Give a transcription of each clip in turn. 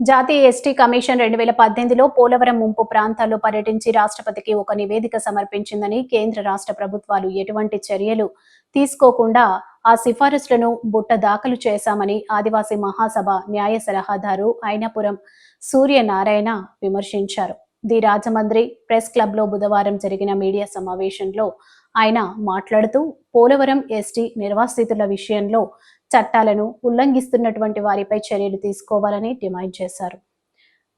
జాతీయ ST commission రెండు వేల పద్దెనిమిదిలో పోలవరం ముంపు ప్రాంతాల్లో పర్యటించి రాష్ట్రపతికి ఒక నివేదిక సమర్పించిందని కేంద్ర రాష్ట్ర ప్రభుత్వాలు ఎటువంటి చర్యలు తీసుకోకుండా ఆ సిఫారసులను బుట్ట దాఖలు చేశామని ఆదివాసీ మహాసభ న్యాయ సలహాదారు అయినపురం సూర్యనారాయణ విమర్శించారు. ది రాజమండ్రి ప్రెస్ క్లబ్లో బుధవారం జరిగిన మీడియా సమావేశంలో ఆయన మాట్లాడుతూ పోలవరం ఎస్టీ నిర్వాసితుల విషయంలో చట్టాలను ఉల్లంఘిస్తున్నటువంటి వారిపై చర్యలు తీసుకోవాలని డిమాండ్ చేశారు.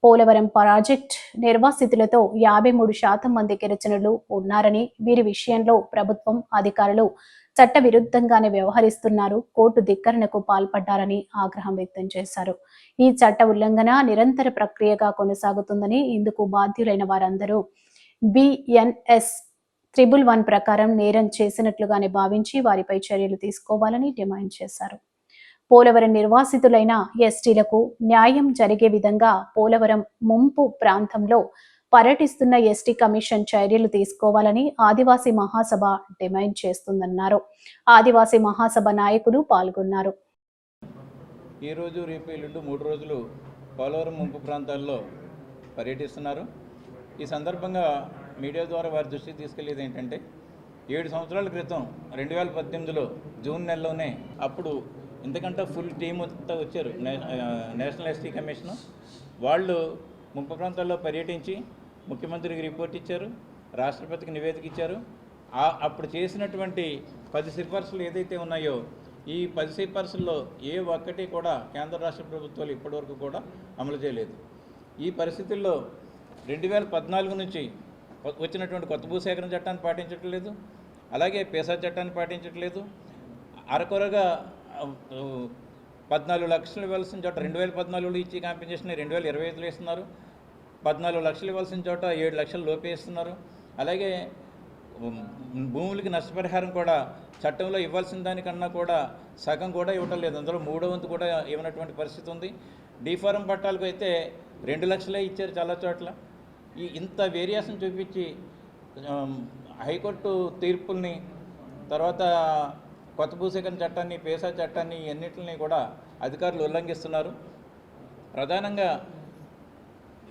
పోలవరం ప్రాజెక్ట్ నిర్వాసితులతో యాభై మూడు శాతం మంది గిరిజనులు ఉన్నారని వీరి విషయంలో ప్రభుత్వం అధికారులు చట్ట విరుద్ధంగానే వ్యవహరిస్తున్నారు. కోర్టు ధిక్కరణకు పాల్పడ్డారని ఆగ్రహం వ్యక్తం చేశారు. ఈ చట్ట ఉల్లంఘన నిరంతర ప్రక్రియగా కొనసాగుతుందని ఇందుకు బాధ్యులైన వారందరూ బిఎన్ఎస్ త్రిబుల్ వన్ ప్రకారం నేరం చేసినట్లుగానే భావించి వారిపై చర్యలు తీసుకోవాలని డిమాండ్ చేశారు. పోలవరం నిర్వాసితులైన ఎస్టీలకు న్యాయం జరిగే విధంగా పోలవరం ముంపు ప్రాంతంలో పర్యటిస్తున్న ఎస్టీ కమిషన్ చర్యలు తీసుకోవాలని ఆదివాసీ మహాసభ డిమాండ్ చేస్తుందన్నారు. ఆదివాసీ మహాసభ నాయకులు పాల్గొన్నారు. ఈరోజు రేపు ఎల్లుండి మూడు రోజులు పోలవరం ముంపు ప్రాంతాల్లో పర్యటిస్తున్నారు. ఈ సందర్భంగా మీడియా ద్వారా వారి దృష్టికి తీసుకెళ్ళేది ఏంటంటే ఏడు సంవత్సరాల క్రితం రెండు వేల పద్దెనిమిదిలో జూన్ నెలలోనే అప్పుడు ఎందుకంటే ఫుల్ టీం అంతా వచ్చారు. నేషనల్ ఎస్టీ కమిషన్ వాళ్ళు ముంపు ప్రాంతాల్లో పర్యటించి ముఖ్యమంత్రికి రిపోర్ట్ ఇచ్చారు రాష్ట్రపతికి నివేదిక ఇచ్చారు. అప్పుడు చేసినటువంటి పది సిఫార్సులు ఏదైతే ఉన్నాయో ఈ పది సిఫార్సుల్లో ఏ ఒక్కటి కూడా కేంద్ర రాష్ట్ర ప్రభుత్వాలు ఇప్పటివరకు కూడా అమలు చేయలేదు. ఈ పరిస్థితుల్లో రెండు వేల పద్నాలుగు నుంచి వచ్చినటువంటి కొత్త భూసేకరణ చట్టాన్ని పాటించట్లేదు. అలాగే పేసా చట్టాన్ని పాటించట్లేదు. అరకొరగా పద్నాలుగు లక్షలు ఇవ్వాల్సిన చోట రెండు వేల పద్నాలుగులో ఇచ్చి కాంపెన్సేషన్ రెండు వేల ఇరవై ఐదులో ఇస్తున్నారు. పద్నాలుగు లక్షలు ఇవ్వాల్సిన చోట ఏడు లక్షలు లోపే ఇస్తున్నారు. అలాగే భూములకి నష్టపరిహారం కూడా చట్టంలో ఇవ్వాల్సిన దానికన్నా కూడా సగం కూడా ఇవ్వటం లేదు. అందులో మూడో వంతు కూడా ఇవ్వనటువంటి పరిస్థితి ఉంది. డీఫారం పట్టాలకు అయితే రెండు లక్షలే ఇచ్చారు చాలా చోట్ల. ఈ ఇంత వేరియేషన్ చూపించి హైకోర్టు తీర్పుల్ని తర్వాత కొత్త భూసేకరణ చట్టాన్ని పేసా చట్టాన్ని ఇవన్నింటిని కూడా అధికారులు ఉల్లంఘిస్తున్నారు. ప్రధానంగా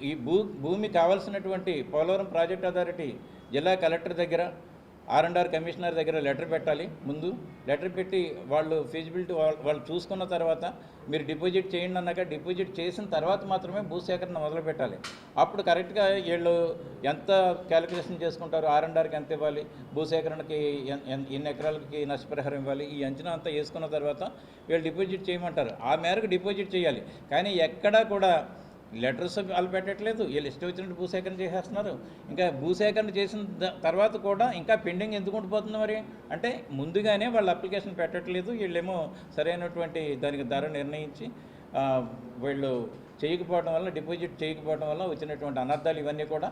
ఈ భూ భూమి కావాల్సినటువంటి పోలవరం ప్రాజెక్ట్ అథారిటీ జిల్లా కలెక్టర్ దగ్గర ఆర్ అండ్ ఆర్ కమిషనర్ దగ్గర లెటర్ పెట్టాలి. ముందు లెటర్ పెట్టి వాళ్ళు ఫీజిబిలిటీ వాళ్ళు చూసుకున్న తర్వాత మీరు డిపాజిట్ చేయండి అన్నాక డిపాజిట్ చేసిన తర్వాత మాత్రమే భూసేకరణ మొదలు పెట్టాలి. అప్పుడు కరెక్ట్గా వీళ్ళు ఎంత క్యాలిక్యులేషన్ చేసుకుంటారు ఆర్ అండ్ ఆర్కి ఎంత ఇవ్వాలి భూసేకరణకి ఎన్- ఎన్ని ఎకరాలకి నష్టపరిహారం ఇవ్వాలి ఈ అంచనా అంతా వేసుకున్న తర్వాత వీళ్ళు డిపాజిట్ చేయమంటారు. ఆ మేరకు డిపాజిట్ చేయాలి. కానీ ఎక్కడా కూడా లెటర్స్ వాళ్ళు పెట్టట్లేదు. వీళ్ళు ఇష్టం వచ్చినట్టు భూసేకరణ చేసేస్తున్నారు. ఇంకా భూసేకరణ చేసిన తర్వాత కూడా ఇంకా పెండింగ్ ఎందుకు ఉండిపోతుంది మరి? అంటే ముందుగానే వాళ్ళు అప్లికేషన్ పెట్టట్లేదు. వీళ్ళేమో సరైనటువంటి దానికి ధర నిర్ణయించి వీళ్ళు చేయకపోవడం వల్ల డిపాజిట్ చేయకపోవడం వల్ల వచ్చినటువంటి అనర్థాలు ఇవన్నీ కూడా